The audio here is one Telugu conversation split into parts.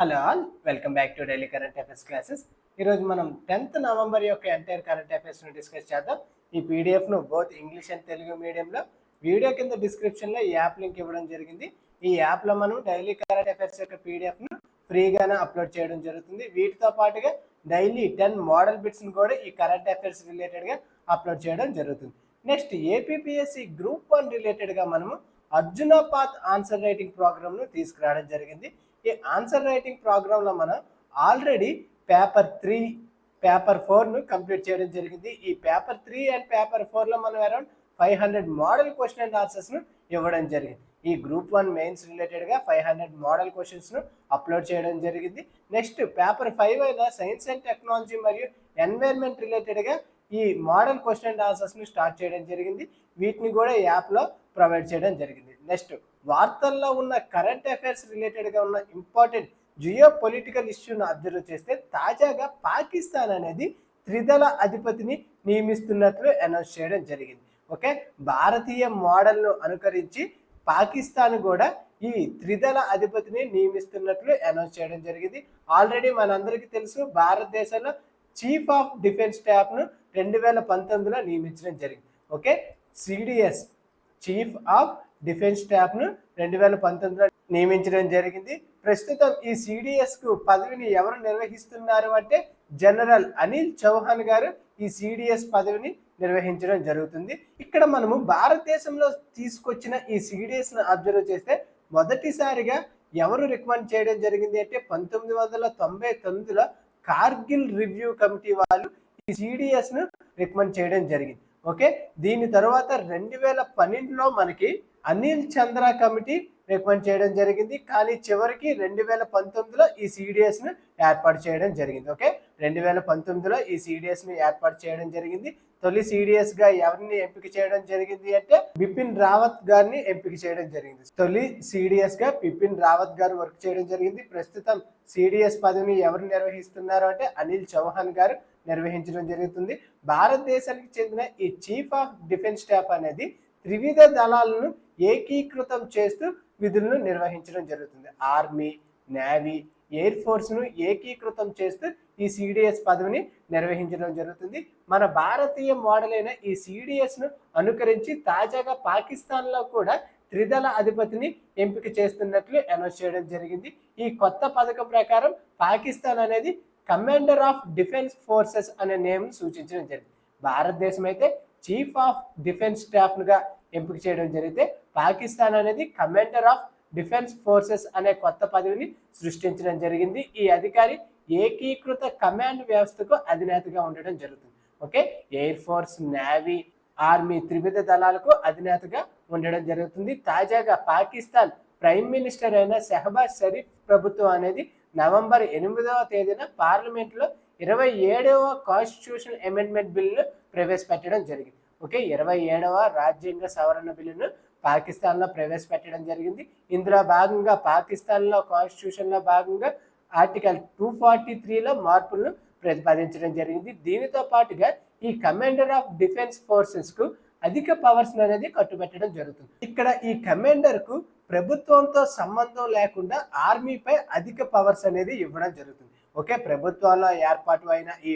Hello all welcome back to daily current affairs classes. ఈరోజు మనం టెన్త్ నవంబర్ యొక్క ఎంటైర్ కరెంట్ అఫైర్స్ను డిస్కస్ చేద్దాం. ఈ పీడిఎఫ్ను బోత్ ఇంగ్లీష్ అండ్ తెలుగు మీడియంలో వీడియో కింద డిస్క్రిప్షన్లో ఈ యాప్ లింక్ ఇవ్వడం జరిగింది. ఈ యాప్లో మనం డైలీ కరెంట్ అఫైర్స్ యొక్క పీడిఎఫ్ను ఫ్రీగానే అప్లోడ్ చేయడం జరుగుతుంది. వీటితో పాటుగా డైలీ టెన్ మోడల్ బిట్స్ని కూడా ఈ కరెంట్ అఫైర్స్ రిలేటెడ్గా అప్లోడ్ చేయడం జరుగుతుంది. నెక్స్ట్ ఏపీపీఎస్సి గ్రూప్ వన్ రిలేటెడ్గా మనము అర్జున పాత్ ఆన్సర్ రైటింగ్ ప్రోగ్రామ్ను తీసుకురావడం జరిగింది. ఈ ఆన్సర్ రైటింగ్ ప్రోగ్రాంలో మనం ఆల్రెడీ పేపర్ త్రీ పేపర్ ఫోర్ను కంప్లీట్ చేయడం జరిగింది. ఈ పేపర్ త్రీ అండ్ పేపర్ ఫోర్లో మనం around five hundred model question and ఆన్సర్స్ను ఇవ్వడం జరిగింది. ఈ గ్రూప్ వన్ మెయిన్స్ రిలేటెడ్గా ఫైవ్ హండ్రెడ్ మోడల్ క్వశ్చన్స్ను అప్లోడ్ చేయడం జరిగింది. నెక్స్ట్ పేపర్ ఫైవ్ అయిన సైన్స్ అండ్ టెక్నాలజీ మరియు ఎన్వైర్న్మెంట్ రిలేటెడ్గా ఈ మోడల్ క్వశ్చన్ అండ్ ఆన్సర్స్ను స్టార్ట్ చేయడం జరిగింది. వీటిని కూడా యాప్లో ప్రొవైడ్ చేయడం జరిగింది. నెక్స్ట్ వార్తల్లో ఉన్న కరెంట్ అఫైర్స్ రిలేటెడ్గా ఉన్న ఇంపార్టెంట్ జియో పొలిటికల్ ఇష్యూను అబ్జర్వ్ చేస్తే తాజాగా పాకిస్తాన్ అనేది త్రిదళ అధిపతిని నియమిస్తున్నట్లు అనౌన్స్ చేయడం జరిగింది. ఓకే భారతీయ మోడల్ను అనుకరించి పాకిస్తాన్ కూడా ఈ త్రిదళ అధిపతిని నియమిస్తున్నట్లు అనౌన్స్ చేయడం జరిగింది. ఆల్రెడీ మనందరికీ తెలుసు భారతదేశంలో చీఫ్ ఆఫ్ డిఫెన్స్ స్టాఫ్ను రెండు వేల పంతొమ్మిదిలో నియమించడం జరిగింది. Okay CDS chief of defence స్టాఫ్ను రెండు వేల పంతొమ్మిదిలో నియమించడం జరిగింది. ప్రస్తుతం ఈ సిడిఎస్కు పదవిని ఎవరు నిర్వహిస్తున్నారు అంటే జనరల్ అనిల్ చౌహాన్ గారు ఈ సిడిఎస్ పదవిని నిర్వహించడం జరుగుతుంది. ఇక్కడ మనము భారతదేశంలో తీసుకొచ్చిన ఈ సిడిఎస్ను అబ్జర్వ్ చేస్తే మొదటిసారిగా ఎవరు రికమెండ్ చేయడం జరిగింది అంటే పంతొమ్మిది వందల తొంభై తొమ్మిదిలో కార్గిల్ రివ్యూ కమిటీ వాళ్ళు ఈ సిడిఎస్ను రికమెండ్ చేయడం జరిగింది. ఓకే? దీని తర్వాత రెండు వేల పన్నెండులో మనకి అనిల్ చంద్ర కమిటీ రికమెండ్ చేయడం జరిగింది. కానీ చివరికి రెండు వేల పంతొమ్మిదిలో ఈ సిడిఎస్ను ఏర్పాటు చేయడం జరిగింది. ఓకే? రెండు వేల పంతొమ్మిదిలో ఈ సిడిఎస్ను ఏర్పాటు చేయడం జరిగింది. తొలి సిడిఎస్గా ఎవరిని ఎంపిక చేయడం జరిగింది అంటే బిపిన్ రావత్ గారిని ఎంపిక చేయడం జరిగింది. తొలి సిడిఎస్గా బిపిన్ రావత్ గారు వర్క్ చేయడం జరిగింది. ప్రస్తుతం సిడిఎస్ పదవిని ఎవరు నిర్వహిస్తున్నారు అంటే అనిల్ చౌహాన్ గారు నిర్వహించడం జరుగుతుంది. భారతదేశానికి చెందిన ఈ చీఫ్ ఆఫ్ డిఫెన్స్ స్టాఫ్ అనేది త్రివిధ దళాలను ఏకీకృతం చేస్తూ విధులను నిర్వహించడం జరుగుతుంది. ఆర్మీ నేవీ ఎయిర్ ఫోర్స్ను ఏకీకృతం చేస్తూ ఈ సిడిఎస్ పదవిని నిర్వహించడం జరుగుతుంది. మన భారతీయ మోడల్ అయిన ఈ సిడిఎస్ను అనుకరించి తాజాగా పాకిస్తాన్లో కూడా త్రిదళ అధిపతిని ఎంపిక చేస్తున్నట్లు అనౌన్స్ చేయడం జరిగింది. ఈ కొత్త పథకం ప్రకారం పాకిస్తాన్ అనేది కమాండర్ ఆఫ్ డిఫెన్స్ ఫోర్సెస్ అనే నేమ్ సూచించడం జరిగింది. భారతదేశం అయితే చీఫ్ ఆఫ్ డిఫెన్స్ స్టాఫ్గా ఎంపిక చేయడం జరిగితే పాకిస్తాన్ అనేది కమాండర్ ఆఫ్ డిఫెన్స్ ఫోర్సెస్ అనే కొత్త పదవిని సృష్టించడం జరిగింది. ఈ అధికారి ఏకీకృత కమాండ్ వ్యవస్థకు అధినేతగా ఉండడం జరుగుతుంది. Okay? Air force navy army త్రివిధ దళాలకు అధినేతగా ఉండడం జరుగుతుంది. తాజాగా పాకిస్తాన్ ప్రైమ్ మినిస్టర్ అయిన షెహబాజ్ షరీఫ్ ప్రభుత్వం అనేది నవంబర్ ఎనిమిదవ తేదీన పార్లమెంట్లో ఇరవై ఏడవ కాన్స్టిట్యూషన్ అమెండ్మెంట్ బిల్లును ప్రవేశపెట్టడం జరిగింది. ఓకే ఇరవై ఏడవ రాజ్యాంగ సవరణ బిల్లును పాకిస్తాన్లో ప్రవేశపెట్టడం జరిగింది. ఇందులో భాగంగా పాకిస్తాన్లో కాన్స్టిట్యూషన్లో భాగంగా ఆర్టికల్ టూ ఫార్టీ త్రీలో మార్పులను ప్రతిపాదించడం జరిగింది. దీనితో పాటుగా ఈ కమాండర్ ఆఫ్ డిఫెన్స్ ఫోర్సెస్కు అధిక పవర్స్ అనేది కట్టుబెట్టడం జరుగుతుంది. ఇక్కడ ఈ కమాండర్కు ప్రభుత్వంతో సంబంధం లేకుండా ఆర్మీపై అధిక పవర్స్ అనేది ఇవ్వడం జరుగుతుంది. ఓకే ప్రభుత్వంలో ఏర్పాటు అయిన ఈ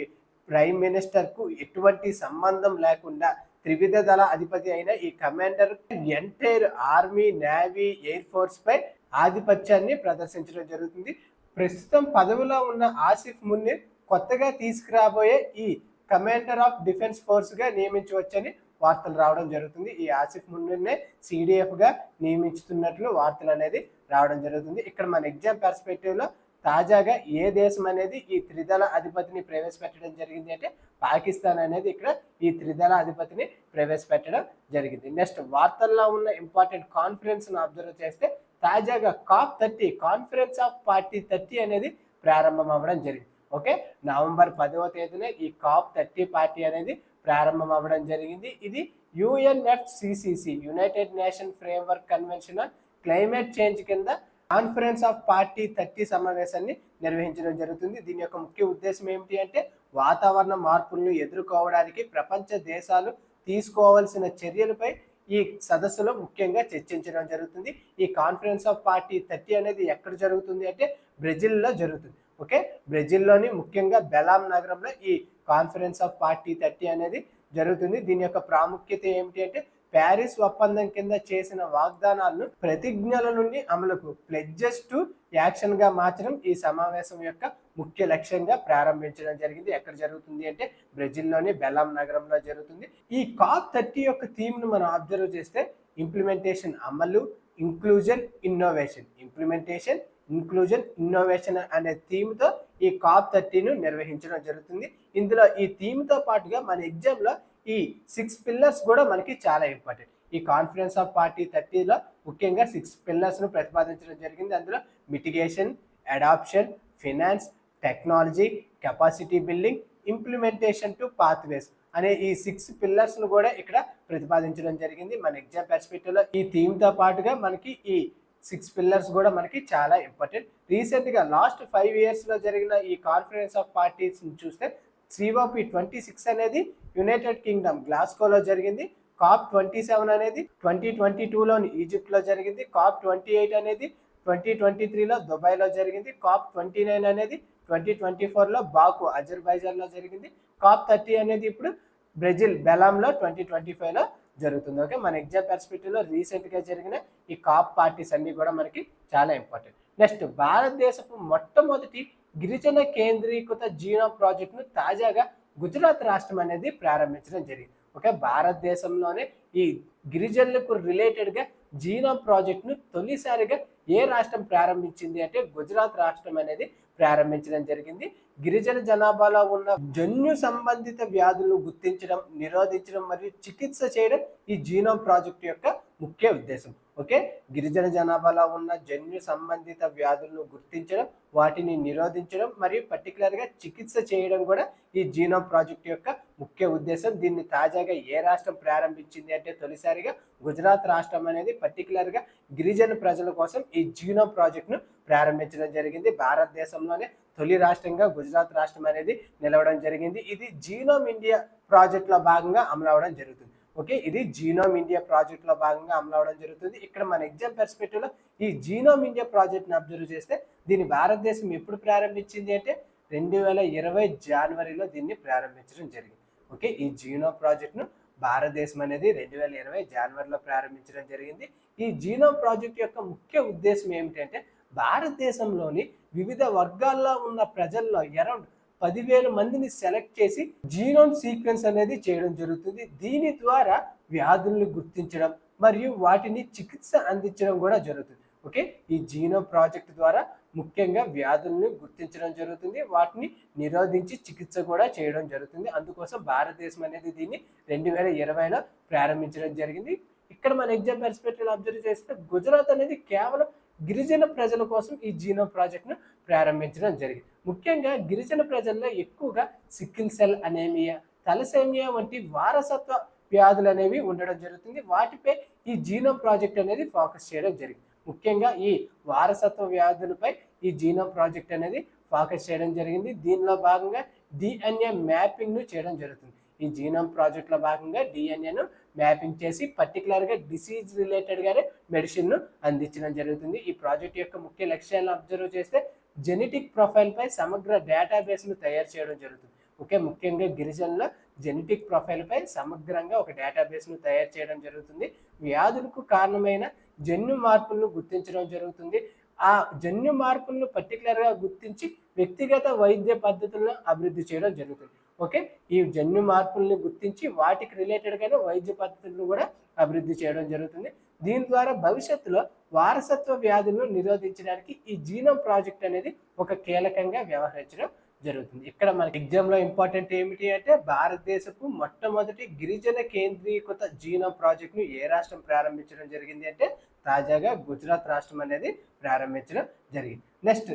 ప్రైమ్ మినిస్టర్కు ఎటువంటి సంబంధం లేకుండా త్రివిధ దళ అధిపతి అయిన ఈ commander entire army navy air force పై ఆధిపత్యాన్ని ప్రదర్శించడం జరుగుతుంది. ప్రస్తుతం పదవిలో ఉన్న ఆసిఫ్ మున్నీర్ కొత్తగా తీసుకురాబోయే ఈ కమాండర్ ఆఫ్ డిఫెన్స్ ఫోర్స్గా నియమించవచ్చని వార్తలు రావడం జరుగుతుంది. ఈ ఆసిఫ్ మున్నీర్నే సిడిఎఫ్గా నియమించుతున్నట్లు వార్తలు అనేది రావడం జరుగుతుంది. ఇక్కడ మన ఎగ్జామ్ పర్స్పెక్టివ్లో తాజాగా ఏ దేశం అనేది ఈ త్రిదళ అధిపతిని ప్రవేశపెట్టడం జరిగింది అంటే పాకిస్తాన్ అనేది ఇక్కడ ఈ త్రిదళ అధిపతిని ప్రవేశపెట్టడం జరిగింది. నెక్స్ట్ వార్తల్లో ఉన్న ఇంపార్టెంట్ కాన్ఫరెన్స్ అబ్జర్వ్ చేస్తే తాజాగా COP thirty conference of party thirty అనేది ప్రారంభం అవ్వడం జరిగింది. ఓకే? నవంబర్ పదవ తేదీన ఈ కాప్ థర్టీ పార్టీ అనేది ప్రారంభం అవ్వడం జరిగింది. ఇది UNFCCC united nation framework convention climate change కింద కాన్ఫరెన్స్ ఆఫ్ పార్టీ థర్టీ సమావేశాన్ని నిర్వహించడం జరుగుతుంది. దీని యొక్క ముఖ్య ఉద్దేశం ఏమిటి అంటే వాతావరణ మార్పులను ఎదుర్కోవడానికి ప్రపంచ దేశాలు తీసుకోవాల్సిన చర్యలపై ఈ సదస్సులో ముఖ్యంగా చర్చించడం జరుగుతుంది. ఈ కాన్ఫరెన్స్ ఆఫ్ పార్టీ థర్టీ అనేది ఎక్కడ జరుగుతుంది అంటే బ్రెజిల్లో జరుగుతుంది. ఓకే? బ్రెజిల్లోని ముఖ్యంగా బెలాం నగరంలో ఈ కాన్ఫరెన్స్ ఆఫ్ పార్టీ థర్టీ అనేది జరుగుతుంది. దీని యొక్క ప్రాముఖ్యత ఏమిటి అంటే ప్యారిస్ ఒప్పందం కింద చేసిన వాగ్దానాలను ప్రతిజ్ఞల నుండి అమలుకు ప్లెడ్జెస్ టు యాక్షన్గా మార్చడం ఈ సమావేశం యొక్క ముఖ్య లక్ష్యంగా ప్రారంభించడం జరిగింది. ఎక్కడ జరుగుతుంది అంటే బ్రెజిల్లోని బెలాం నగరంలో జరుగుతుంది. ఈ కాప్ థర్టీ యొక్క థీమ్ను మనం అబ్జర్వ్ చేస్తే ఇంప్లిమెంటేషన్ అమలు inclusion innovation. Implementation inclusion innovation అనే థీమ్తో ఈ కాప్ థర్టీను నిర్వహించడం జరుగుతుంది. ఇందులో ఈ థీమ్తో పాటుగా మన ఎగ్జామ్లో ఈ సిక్స్ పిల్లర్స్ కూడా మనకి చాలా ఇంపార్టెంట్ ఈ కాన్ఫిడెన్స్ ఆఫ్ పార్టీ థర్టీలో ముఖ్యంగా సిక్స్ పిల్లర్స్ను ప్రతిపాదించడం జరిగింది. అందులో mitigation adaptation finance technology capacity building implementation two pathways అనే ఈ సిక్స్ పిల్లర్స్ను కూడా ఇక్కడ ప్రతిపాదించడం జరిగింది. మన ఎగ్జామ్ పెర్స్పెక్టివ్లో ఈ థీమ్తో పాటుగా మనకి ఈ సిక్స్ పిల్లర్స్ కూడా మనకి చాలా ఇంపార్టెంట్ రీసెంట్గా లాస్ట్ ఫైవ్ ఇయర్స్లో జరిగిన ఈ కాన్ఫరెన్స్ ఆఫ్ పార్టీస్ని చూస్తే సిఓపి ట్వంటీ సిక్స్ అనేది యునైటెడ్ కింగ్డమ్ గ్లాస్కోలో జరిగింది. కాప్ ట్వంటీ సెవెన్ అనేది ట్వంటీ ట్వంటీ టూలోని ఈజిప్ట్లో జరిగింది. కాప్ ట్వంటీ ఎయిట్ అనేది ట్వంటీ ట్వంటీ త్రీలో దుబాయ్లో జరిగింది. కాప్ ట్వంటీ నైన్ అనేది ట్వంటీ ట్వంటీ ఫోర్లో బాకు అజర్బైజాన్లో జరిగింది. కాప్ థర్టీ అనేది ఇప్పుడు బ్రెజిల్ బెలాంలో ట్వంటీ ట్వంటీ ఫైవ్లో జరుగుతుంది. ఓకే మన ఎగ్జామ్ పర్స్పెక్టివ్లో రీసెంట్గా జరిగిన ఈ కాప్ పార్టీస్ అన్నీ కూడా మనకి చాలా ఇంపార్టెంట్. నెక్స్ట్ భారతదేశపు మొట్టమొదటి గిరిజన కేంద్రీకృత జీనో ప్రాజెక్ట్ను తాజాగా గుజరాత్ రాష్ట్రం అనేది ప్రారంభించడం జరిగింది. ఓకే భారతదేశంలోనే ఈ గిరిజనులకు రిలేటెడ్గా జీనో ప్రాజెక్టును తొలిసారిగా ఏ రాష్ట్రం ప్రారంభించింది అంటే గుజరాత్ రాష్ట్రం అనేది ప్రారంభించడం జరిగింది. గిరిజన జనాభాలో ఉన్న జన్యు సంబంధిత వ్యాధులను గుర్తించడం నిరోధించడం మరియు చికిత్స చేయడం ఈ జీనోమ్ ప్రాజెక్ట్ యొక్క ముఖ్య ఉద్దేశం. ఓకే? గిరిజన జనాభాలో ఉన్న జన్యు సంబంధిత వ్యాధులను గుర్తించడం వాటిని నిరోధించడం మరియు పర్టికులర్గా చికిత్స చేయడం కూడా ఈ జీనోమ్ ప్రాజెక్ట్ యొక్క ముఖ్య ఉద్దేశం. దీన్ని తాజాగా ఏ రాష్ట్రం ప్రారంభించింది అంటే తొలిసారిగా గుజరాత్ రాష్ట్రం అనేది పర్టికులర్గా గిరిజన ప్రజల కోసం ఈ జీనోమ్ ప్రాజెక్ట్ను ప్రారంభించడం జరిగింది. భారతదేశంలోనే తొలి రాష్ట్రంగా గుజరాత్ రాష్ట్రం అనేది నిలవడం జరిగింది. ఇది జీనోమ్ ఇండియా ప్రాజెక్ట్లో భాగంగా అమలవడం జరుగుతుంది. ఓకే ఇది జీనోమ్ ఇండియా ప్రాజెక్ట్లో భాగంగా అమలు అవడం జరుగుతుంది. ఇక్కడ మన ఎగ్జామ్ పెర్స్పెక్టివ్లో ఈ జీనోమ్ ఇండియా ప్రాజెక్ట్ని అబ్జర్వ్ చేస్తే దీన్ని భారతదేశం ఎప్పుడు ప్రారంభించింది అంటే రెండు వేల ఇరవై జనవరిలో దీన్ని ప్రారంభించడం జరిగింది. ఓకే ఈ జీనో ప్రాజెక్ట్ను భారతదేశం అనేది రెండు వేల ఇరవై జనవరిలో ప్రారంభించడం జరిగింది. ఈ జీనో ప్రాజెక్ట్ యొక్క ముఖ్య ఉద్దేశం ఏమిటంటే భారతదేశంలోని వివిధ వర్గాల్లో ఉన్న ప్రజల్లో అరౌండ్ పదివేల మందిని సెలెక్ట్ చేసి జీనోమ్ సీక్వెన్స్ అనేది చేయడం జరుగుతుంది. దీని ద్వారా వ్యాధుల్ని గుర్తించడం మరియు వాటిని చికిత్స అందించడం కూడా జరుగుతుంది. ఓకే? ఈ జీనో ప్రాజెక్ట్ ద్వారా ముఖ్యంగా వ్యాధులను గుర్తించడం జరుగుతుంది. వాటిని నిరోధించి చికిత్స కూడా చేయడం జరుగుతుంది. అందుకోసం భారతదేశం అనేది దీన్ని రెండు వేల ఇరవైలో ప్రారంభించడం జరిగింది. ఇక్కడ మన ఎగ్జామ్ పర్స్పెక్టివ్ అబ్జర్వ్ చేస్తే గుజరాత్ అనేది కేవలం గిరిజన ప్రజల కోసం ఈ జీనో ప్రాజెక్ట్ను ప్రారంభించడం జరిగింది. ముఖ్యంగా గిరిజన ప్రజల్లో ఎక్కువగా సిక్కిల్ సెల్ అనేమియా తలసేమియా వంటి వారసత్వ వ్యాధులు అనేవి ఉండడం జరుగుతుంది. వాటిపై ఈ జీనో ప్రాజెక్ట్ అనేది ఫోకస్ చేయడం జరిగింది. ముఖ్యంగా ఈ వారసత్వ వ్యాధులపై ఈ జీనో ప్రాజెక్ట్ అనేది ఫోకస్ చేయడం జరిగింది. దీనిలో భాగంగా డిఎన్ఏ మ్యాపింగ్ను చేయడం జరుగుతుంది. ఈ జీనోమ్ ప్రాజెక్ట్లో భాగంగా డిఎన్ఏను మ్యాపింగ్ చేసి పర్టికులర్గా డిసీజ్ రిలేటెడ్గానే మెడిసిన్ను అందించడం జరుగుతుంది. ఈ ప్రాజెక్ట్ యొక్క ముఖ్య లక్ష్యాలను అబ్జర్వ్ చేస్తే జెనెటిక్ ప్రొఫైల్పై సమగ్ర డేటాబేస్ను తయారు చేయడం జరుగుతుంది. ఓకే ముఖ్యంగా గిరిజనుల జెనెటిక్ ప్రొఫైల్పై సమగ్రంగా ఒక డేటాబేస్ను తయారు చేయడం జరుగుతుంది. వ్యాధులకు కారణమైన జన్యు మార్పులను గుర్తించడం జరుగుతుంది. ఆ జన్యు మార్పులను పర్టికులర్గా గుర్తించి వ్యక్తిగత వైద్య పద్ధతులను అభివృద్ధి చేయడం జరుగుతుంది. ఓకే? ఈ జన్యు మార్పుల్ని గుర్తించి వాటికి రిలేటెడ్గానే వైద్య పద్ధతులను కూడా అభివృద్ధి చేయడం జరుగుతుంది. దీని ద్వారా భవిష్యత్తులో వారసత్వ వ్యాధులను నిరోధించడానికి ఈ జీనోమ్ ప్రాజెక్ట్ అనేది ఒక కీలకంగా వ్యవహరించడం జరుగుతుంది. ఇక్కడ మనకి ఎగ్జామ్లో ఇంపార్టెంట్ ఏమిటి అంటే భారతదేశపు మొట్టమొదటి గిరిజన కేంద్రీకృత జీనోమ్ ప్రాజెక్ట్ను ఏ రాష్ట్రం ప్రారంభించడం జరిగింది అంటే తాజాగా గుజరాత్ రాష్ట్రం అనేది ప్రారంభించడం జరిగింది. నెక్స్ట్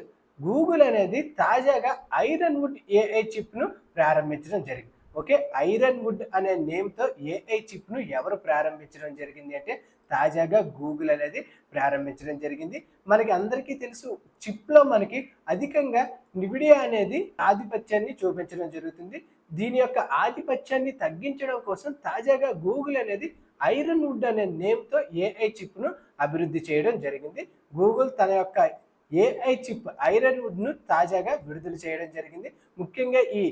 గూగుల్ అనేది తాజాగా ఐరన్ వుడ్ ఏఐ చిప్ను ప్రారంభించడం జరిగింది. ఓకే? ఐరన్ వుడ్ అనే నేమ్తో ఏఐ చిప్ను ఎవరు ప్రారంభించడం జరిగింది అంటే తాజాగా గూగుల్ అనేది ప్రారంభించడం జరిగింది. మనకి అందరికీ తెలుసు చిప్లో మనకి అధికంగా నివిడియా అనేది ఆధిపత్యాన్ని చూపించడం జరుగుతుంది. దీని యొక్క ఆధిపత్యాన్ని తగ్గించడం కోసం తాజాగా గూగుల్ అనేది ఐరన్ వుడ్ అనే నేమ్తో ఏఐ చిప్ను అభివృద్ధి చేయడం జరిగింది. గూగుల్ తన యొక్క ఏఐ చిప్ ఐరన్ వుడ్ను తాజాగా విడుదల చేయడం జరిగింది. ముఖ్యంగా ఈ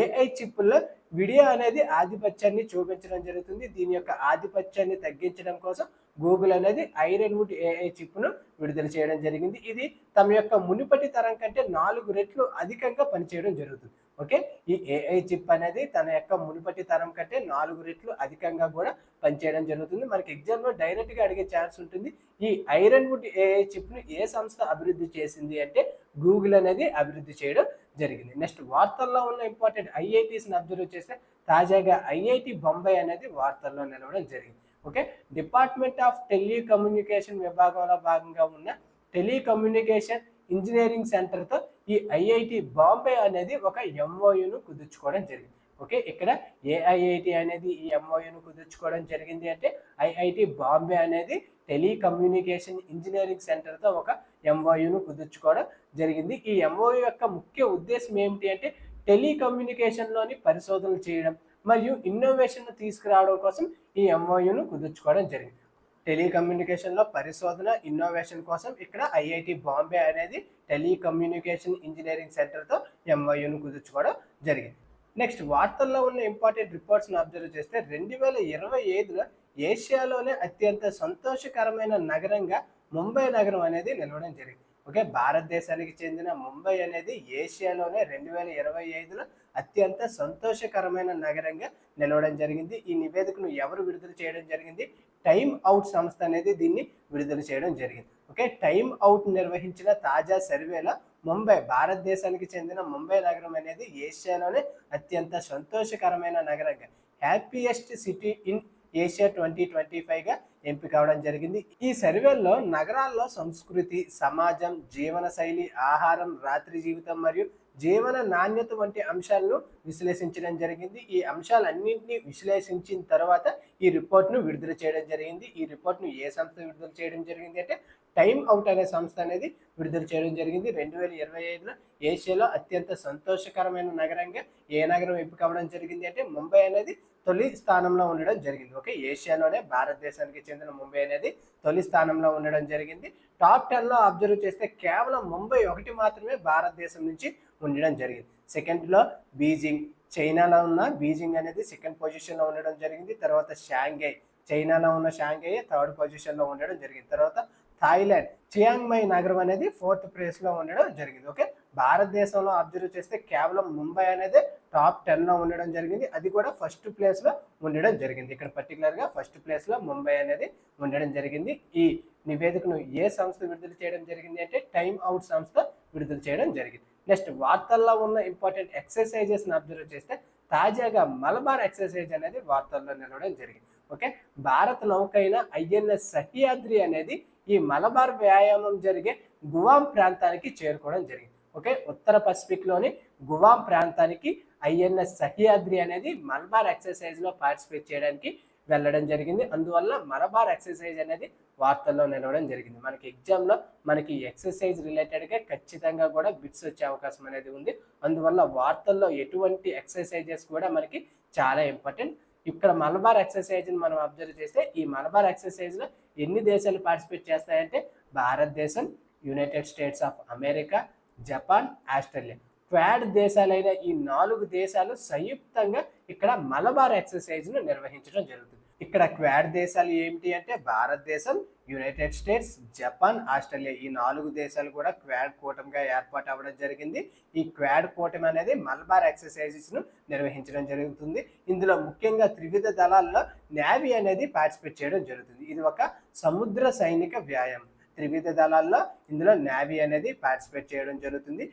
ఏఐ చిప్లో వీడియో అనేది ఆధిపత్యాన్ని చూపించడం జరుగుతుంది. దీని యొక్క ఆధిపత్యాన్ని తగ్గించడం కోసం గూగుల్ అనేది ఐరన్ వుడ్ ఏఐ చిప్ను విడుదల చేయడం జరిగింది. ఇది తమ యొక్క మునుపటి తరం కంటే నాలుగు రెట్లు అధికంగా పనిచేయడం జరుగుతుంది. ఓకే? ఈ ఏఐ చిప్ అనేది తన యొక్క మునుపటి తరం కంటే నాలుగు రెట్లు అధికంగా కూడా పనిచేయడం జరుగుతుంది. మనకి ఎగ్జామ్లో డైరెక్ట్గా అడిగే ఛాన్స్ ఉంటుంది. ఈ ఐరన్ వుడ్ ఏఐ చిప్ను ఏ సంస్థ అభివృద్ధి చేసింది అంటే గూగుల్ అనేది అభివృద్ధి చేయడం జరిగింది. నెక్స్ట్ వార్తల్లో ఉన్న ఇంపార్టెంట్ ఐఐటీస్ని అబ్జర్వ్ చేస్తే తాజాగా ఐఐటి బొంబాయి అనేది వార్తల్లో నిలవడం జరిగింది. ఓకే? డిపార్ట్మెంట్ ఆఫ్ టెలికమ్యూనికేషన్ విభాగంలో భాగంగా ఉన్న టెలికమ్యూనికేషన్ ఇంజనీరింగ్ సెంటర్తో ఈ ఐఐటి బాంబే అనేది ఒక ఎంఓయును కుదుర్చుకోవడం జరిగింది. ఓకే ఇక్కడ ఏఐఐటి అనేది ఈ ఎంఓయును కుదుర్చుకోవడం జరిగింది అంటే ఐఐటి బాంబే అనేది టెలికమ్యూనికేషన్ ఇంజనీరింగ్ సెంటర్తో ఒక ఎంఓయును కుదుర్చుకోవడం జరిగింది. ఈ ఎంఓయు యొక్క ముఖ్య ఉద్దేశం ఏమిటి అంటే టెలికమ్యూనికేషన్లోని పరిశోధనలు చేయడం మరియు ఇన్నోవేషన్ తీసుకురావడం కోసం ఈ ఎంఓయును కుదుర్చుకోవడం జరిగింది. టెలికమ్యూనికేషన్లో పరిశోధన ఇన్నోవేషన్ కోసం ఇక్కడ ఐఐటి బాంబే అనేది టెలికమ్యూనికేషన్ ఇంజనీరింగ్ సెంటర్తో ఎంవైయును కుదుర్చుకోవడం జరిగింది. నెక్స్ట్ వార్తల్లో ఉన్న ఇంపార్టెంట్ రిపోర్ట్స్ని అబ్జర్వ్ చేస్తే రెండు వేల ఇరవై ఐదులో ఏషియాలోనే అత్యంత సంతోషకరమైన నగరంగా ముంబై నగరం అనేది నిలవడం జరిగింది. ఓకే భారతదేశానికి చెందిన ముంబై అనేది ఏషియాలోనే రెండు వేల ఇరవై ఐదులో అత్యంత సంతోషకరమైన నగరంగా నిలవడం జరిగింది. ఈ నివేదికను ఎవరు విడుదల చేయడం జరిగింది? టైమ్ అవుట్ సంస్థ అనేది దీన్ని విడుదల చేయడం జరిగింది. ఓకే? టైమ్ అవుట్ నిర్వహించిన తాజా సర్వేలో ముంబై భారతదేశానికి చెందిన ముంబై నగరం అనేది ఏషియాలోనే అత్యంత సంతోషకరమైన నగరంగా happiest city in Asia twenty twenty ఫైవ్గా ఎంపిక అవడం జరిగింది. ఈ సర్వేలో నగరాల్లో సంస్కృతి సమాజం జీవన శైలి ఆహారం రాత్రి జీవితం మరియు జీవన నాణ్యత వంటి అంశాలను విశ్లేషించడం జరిగింది. ఈ అంశాలన్నింటినీ విశ్లేషించిన తర్వాత ఈ రిపోర్ట్ను విడుదల చేయడం జరిగింది. ఈ రిపోర్ట్ను ఏ సంస్థ విడుదల చేయడం జరిగింది అంటే టైమ్ అవుట్ అనే సంస్థ అనేది విడుదల చేయడం జరిగింది. రెండు వేల ఇరవై ఐదులో ఏషియాలో అత్యంత సంతోషకరమైన నగరంగా ఏ నగరం ఎంపిక అవ్వడం జరిగింది అంటే ముంబై అనేది తొలి స్థానంలో ఉండడం జరిగింది. ఓకే ఏషియాలోనే భారతదేశానికి చెందిన ముంబై అనేది తొలి స్థానంలో ఉండడం జరిగింది. టాప్ టెన్లో అబ్జర్వ్ చేస్తే కేవలం ముంబై ఒకటి మాత్రమే భారతదేశం నుంచి ఉండడం జరిగింది. సెకండ్లో బీజింగ్ చైనాలో ఉన్న బీజింగ్ అనేది సెకండ్ పొజిషన్లో ఉండడం జరిగింది. తర్వాత షాంఘై చైనాలో ఉన్న షాంఘై థర్డ్ పొజిషన్లో ఉండడం జరిగింది. తర్వాత థాయిలాండ్. చియాంగ్ మై నగరం అనేది ఫోర్త్ ప్లేస్లో ఉండడం జరిగింది. ఓకే? భారతదేశంలో అబ్జర్వ్ చేస్తే కేవలం ముంబై అనేది టాప్ టెన్లో ఉండడం జరిగింది. అది కూడా ఫస్ట్ ప్లేస్లో ఉండడం జరిగింది. ఇక్కడ పర్టికులర్గా ఫస్ట్ ప్లేస్లో ముంబై అనేది ఉండడం జరిగింది. ఈ నివేదికను ఏ సంస్థ విడుదల చేయడం జరిగింది అంటే టైమ్ అవుట్ సంస్థ విడుదల చేయడం జరిగింది. నెక్స్ట్ వార్తల్లో ఉన్న ఇంపార్టెంట్ ఎక్సర్సైజెస్ని అబ్జర్వ్ చేస్తే తాజాగా మలబార్ ఎక్సర్సైజ్ అనేది వార్తల్లో నిలవడం జరిగింది. ఓకే? భారత నౌకైన ఐఎన్ఎస్ సహ్యాద్రి అనేది ఈ మలబార్ వ్యాయామం జరిగే గువాం ప్రాంతానికి చేరుకోవడం జరిగింది. ఓకే? ఉత్తర పసిఫిక్లోని గువాం ప్రాంతానికి ఐఎన్ఎస్ సహ్యాద్రి అనేది మలబార్ ఎక్సర్సైజ్లో పార్టిసిపేట్ చేయడానికి వెళ్ళడం జరిగింది. అందువల్ల మలబార్ ఎక్సర్సైజ్ అనేది వార్తల్లో నిలవడం జరిగింది. మనకి ఎగ్జామ్లో మనకి ఎక్సర్సైజ్ రిలేటెడ్గా ఖచ్చితంగా కూడా బిట్స్ వచ్చే అవకాశం అనేది ఉంది. అందువల్ల వార్తల్లో ఎటువంటి ఎక్సర్సైజెస్ కూడా మనకి చాలా ఇంపార్టెంట్. ఇక్కడ మలబార్ ఎక్సర్సైజ్ని మనం అబ్జర్వ్ చేస్తే ఈ మలబార్ ఎక్సర్సైజ్లో ఎన్ని దేశాలు పార్టిసిపేట్ చేస్తాయంటే భారతదేశం United States of America Japan Australia Quad దేశాలైన ఈ నాలుగు దేశాలు సంయుక్తంగా ఇక్కడ మలబార్ ఎక్సర్సైజ్ను నిర్వహించడం జరుగుతుంది. ఇక్కడ క్వాడ్ దేశాలు ఏమిటి అంటే భారతదేశం యునైటెడ్ స్టేట్స్ జపాన్ ఆస్ట్రేలియా ఈ నాలుగు దేశాలు కూడా క్వాడ్ కూటమిగా ఏర్పాటు అవ్వడం జరిగింది. ఈ క్వాడ్ కూటమి అనేది మల్బార్ ఎక్సర్సైజెస్ను నిర్వహించడం జరుగుతుంది. ఇందులో ముఖ్యంగా త్రివిధ దళాల్లో నేవీ అనేది పార్టిసిపేట్ చేయడం జరుగుతుంది. ఇది ఒక సముద్ర సైనిక వ్యాయామం. త్రివిధ దళాల్లో ఇందులో నేవీ అనేది పార్టిసిపేట్ చేయడం జరుగుతుంది.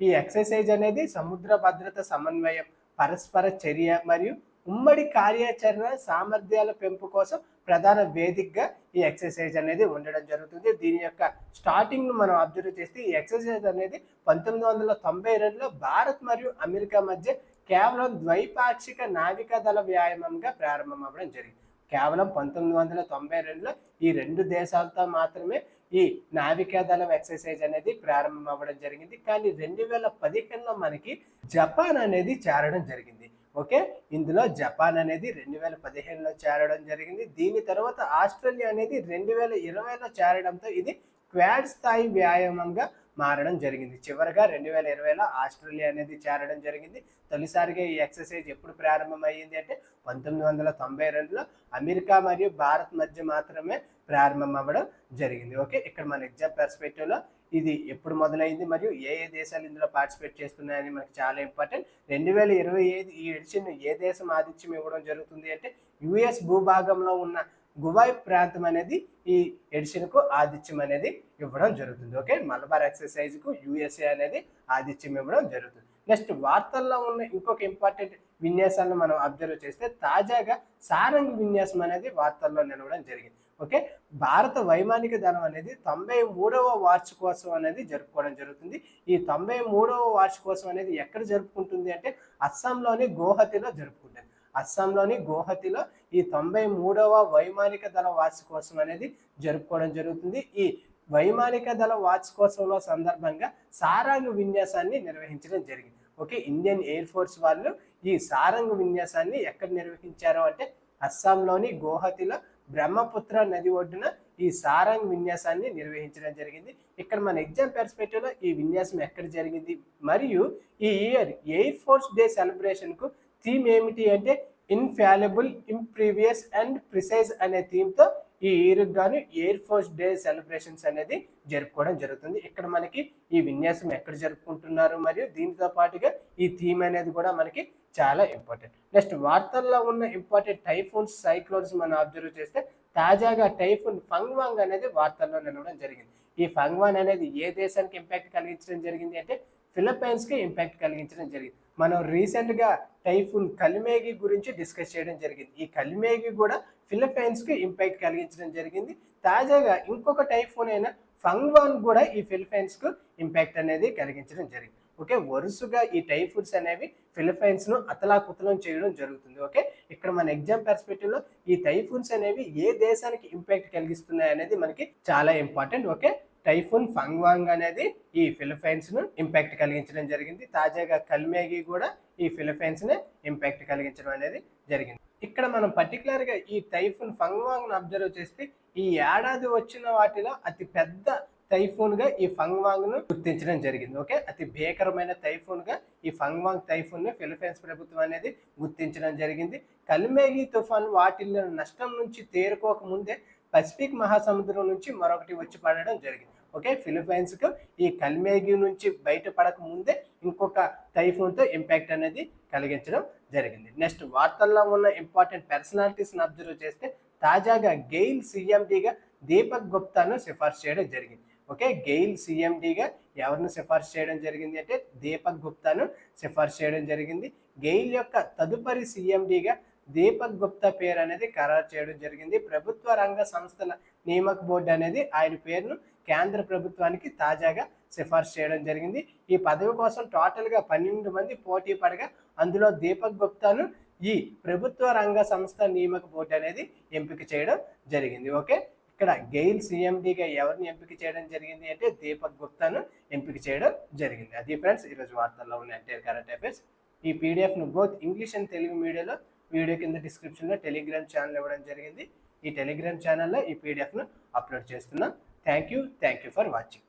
ఈ ఎక్సర్సైజ్ అనేది సముద్ర భద్రత సమన్వయం పరస్పర చర్య మరియు ఉమ్మడి కార్యాచరణ సామర్థ్యాల పెంపు కోసం ప్రధాన వేదికగా ఈ ఎక్సర్సైజ్ అనేది ఉండడం జరుగుతుంది. దీని యొక్క స్టార్టింగ్ను మనం అబ్జర్వ్ చేస్తే ఈ ఎక్సర్సైజ్ అనేది పంతొమ్మిది వందల తొంభై రెండులో భారత్ మరియు అమెరికా మధ్య కేవలం ద్వైపాక్షిక నావికా దళ వ్యాయామంగా ప్రారంభం అవ్వడం జరిగింది. కేవలం పంతొమ్మిది వందల తొంభై రెండులో ఈ రెండు దేశాలతో మాత్రమే ఈ నావికాదళం ఎక్సర్సైజ్ అనేది ప్రారంభం అవ్వడం జరిగింది. కానీ రెండు వేల పదిహేనులో మనకి జపాన్ అనేది చేరడం జరిగింది. ఓకే? ఇందులో జపాన్ అనేది రెండు వేల పదిహేనులో చేరడం జరిగింది. దీని తర్వాత ఆస్ట్రేలియా అనేది రెండు వేల ఇరవైలో చేరడంతో ఇది క్వాడ్ స్థాయి వ్యాయామంగా మారడం జరిగింది. చివరిగా రెండు వేల ఇరవైలో ఆస్ట్రేలియా అనేది చేరడం జరిగింది. తొలిసారిగా ఈ ఎక్సర్సైజ్ ఎప్పుడు ప్రారంభమైంది అంటే పంతొమ్మిది వందల తొంభై రెండులో అమెరికా మరియు భారత్ మధ్య మాత్రమే ప్రారంభం అవ్వడం జరిగింది. ఓకే? ఇక్కడ మన ఎగ్జామ్ పెర్స్పెక్టివ్లో ఇది ఎప్పుడు మొదలైంది మరియు ఏ ఏ దేశాలు ఇందులో పార్టిసిపేట్ చేస్తున్నాయని మనకి చాలా ఇంపార్టెంట్ రెండు వేల ఇరవై ఐదు ఈ ఎడిషన్ ఏ దేశం ఆతిథ్యం ఇవ్వడం జరుగుతుంది అంటే యుఎస్ భూభాగంలో ఉన్న గువాయ్ ప్రాంతం అనేది ఈ ఎడిషన్కు ఆతిథ్యం అనేది ఇవ్వడం జరుగుతుంది. ఓకే? మలబార్ ఎక్సర్సైజ్కు యుఎస్ఏ అనేది ఆతిథ్యం ఇవ్వడం జరుగుతుంది. నెక్స్ట్ వార్తల్లో ఉన్న ఇంకొక ఇంపార్టెంట్ విన్యాసాలను మనం అబ్జర్వ్ చేస్తే తాజాగా సారంగ్ విన్యాసం అనేది వార్తల్లో నిలవడం జరిగింది. ఓకే? భారత వైమానిక దళం అనేది తొంభై మూడవ వార్షికోత్సవం అనేది జరుపుకోవడం జరుగుతుంది. ఈ తొంభై మూడవ వార్షికోత్సవం అనేది ఎక్కడ జరుపుకుంటుంది అంటే అస్సాంలోని గోహతిలో జరుపుకుంటుంది. అస్సాంలోని గోహతిలో ఈ తొంభై మూడవ వైమానిక దళ వార్షికోత్సవం అనేది జరుపుకోవడం జరుగుతుంది. ఈ వైమానిక దళ వార్షికోత్సవంలో సందర్భంగా సారాంగ్ విన్యాసాన్ని నిర్వహించడం జరిగింది. ఓకే? ఇండియన్ ఎయిర్ ఫోర్స్ వాళ్ళు ఈ సారంగ్ విన్యాసాన్ని ఎక్కడ నిర్వహించారు అంటే అస్సాంలోని గోహతిలో బ్రహ్మపుత్ర నది ఒడ్డున ఈ సారంగ్ విన్యాసాన్ని నిర్వహించడం జరిగింది. ఇక్కడ మన ఎగ్జామ్ పెర్స్పెక్టివ్లో ఈ విన్యాసం ఎక్కడ జరిగింది? మరియు ఈ ఇయర్ ఎయిర్ ఫోర్స్ డే సెలబ్రేషన్కు థీమ్ ఏమిటి అంటే ఇన్ఫాలబుల్ ఇంప్రీవియస్ అండ్ ప్రిసైజ్ అనే థీమ్తో ఈ ఇయర్కి గాను ఎయిర్ ఫోర్స్ డే సెలబ్రేషన్స్ అనేది జరుపుకోవడం జరుగుతుంది. ఇక్కడ మనకి ఈ విన్యాసం ఎక్కడ జరుపుకుంటున్నారు మరియు దీనితో పాటుగా ఈ థీమ్ అనేది కూడా మనకి చాలా ఇంపార్టెంట్ నెక్స్ట్ వార్తల్లో ఉన్న ఇంపార్టెంట్ టైఫోన్స్ సైక్లోన్స్ మనం అబ్జర్వ్ చేస్తే తాజాగా టైఫోన్ ఫంగ్వాంగ్ అనేది వార్తల్లో నిలవడం జరిగింది. ఈ ఫంగ్వాన్ అనేది ఏ దేశానికి ఇంపాక్ట్ కలిగించడం జరిగింది అంటే ఫిలిప్పైన్స్కి ఇంపాక్ట్ కలిగించడం జరిగింది. మనం రీసెంట్గా టైఫూన్ కలిమేగి గురించి డిస్కస్ చేయడం జరిగింది. ఈ కలిమేగి కూడా ఫిలిప్పైన్స్కి ఇంపాక్ట్ కలిగించడం జరిగింది. తాజాగా ఇంకొక టైఫూన్ అయిన ఫంగ్వాన్ కూడా ఈ ఫిలిప్పైన్స్కు ఇంపాక్ట్ అనేది కలిగించడం జరిగింది. ఓకే వరుసగా ఈ టైఫుడ్స్ అనేవి ఫిలిప్పైన్స్ను అతలాకుతలం చేయడం జరుగుతుంది. ఓకే ఇక్కడ మన ఎగ్జామ్ పర్స్పెక్టివ్లో ఈ టైఫూన్స్ అనేవి ఏ దేశానికి ఇంపాక్ట్ కలిగిస్తున్నాయి అనేది మనకి చాలా ఇంపార్టెంట్ ఓకే టైఫూన్ ఫంగ్వాంగ్ అనేది ఈ ఫిలిపైన్స్ను ఇంపాక్ట్ కలిగించడం జరిగింది. తాజాగా కల్మేగి కూడా ఈ ఫిలిపైన్స్ని ఇంపాక్ట్ కలిగించడం అనేది జరిగింది. ఇక్కడ మనం పర్టికులర్గా ఈ టైఫూన్ ఫంగ్వాంగ్ను అబ్జర్వ్ చేస్తే ఈ ఏడాది వచ్చిన వాటిలో అతి పెద్ద టైఫూన్గా ఈ ఫంగ్వాంగ్ను గుర్తించడం జరిగింది. ఓకే? అతి భీకరమైన టైఫూన్గా ఈ ఫంగ్వాంగ్ టైఫూన్ను ఫిలిపైన్స్ ప్రభుత్వం అనేది గుర్తించడం జరిగింది. కల్మేగి తుఫాన్ వాటిల్లో నష్టం నుంచి తేరుకోక ముందే పసిఫిక్ మహాసముద్రం నుంచి మరొకటి వచ్చి పడడం జరిగింది. ఓకే? ఫిలిపైన్స్కు ఈ కల్మేగి నుంచి బయటపడక ముందే ఇంకొక టైఫూన్తో ఇంపాక్ట్ అనేది కలిగించడం జరిగింది. నెక్స్ట్ వార్తల్లో ఉన్న ఇంపార్టెంట్ పర్సనాలిటీస్ని అబ్జర్వ్ చేస్తే తాజాగా గెయిల్ సీఎండీగా దీపక్ గుప్తాను సిఫార్సు చేయడం జరిగింది. ఓకే? గెయిల్ సీఎండీగా ఎవరిని సిఫార్సు చేయడం జరిగింది అంటే దీపక్ గుప్తాను సిఫార్సు చేయడం జరిగింది. గెయిల్ యొక్క తదుపరి సీఎండీగా దీపక్ గుప్తా పేరు అనేది ఖరారు చేయడం జరిగింది. ప్రభుత్వ రంగ సంస్థల నియామక బోర్డు అనేది ఆయన పేరును కేంద్ర ప్రభుత్వానికి తాజాగా సిఫార్సు చేయడం జరిగింది. ఈ పదవి కోసం టోటల్గా పన్నెండు మంది పోటీ పడగా అందులో దీపక్ గుప్తాను ఈ ప్రభుత్వ రంగ సంస్థ నియామక బోర్డు అనేది ఎంపిక చేయడం జరిగింది. ఓకే? ఇక్కడ గెయిల్ సిఎండిగా ఎవరిని ఎంపిక చేయడం జరిగింది అంటే దీపక్ గుప్తాను ఎంపిక చేయడం జరిగింది. అది ఫ్రెండ్స్ ఈరోజు వార్తల్లో ఉన్న ఎంటైర్ కరెంట్ అఫైర్స్. ఈ పీడిఎఫ్ను both English and Telugu media video కింద డిస్క్రిప్షన్లో టెలిగ్రామ్ ఛానల్ ఇవ్వడం జరిగింది. ఈ టెలిగ్రామ్ ఛానల్లో ఈ పీడిఎఫ్ను అప్లోడ్ చేస్తున్నాం. Thank you thank you for watching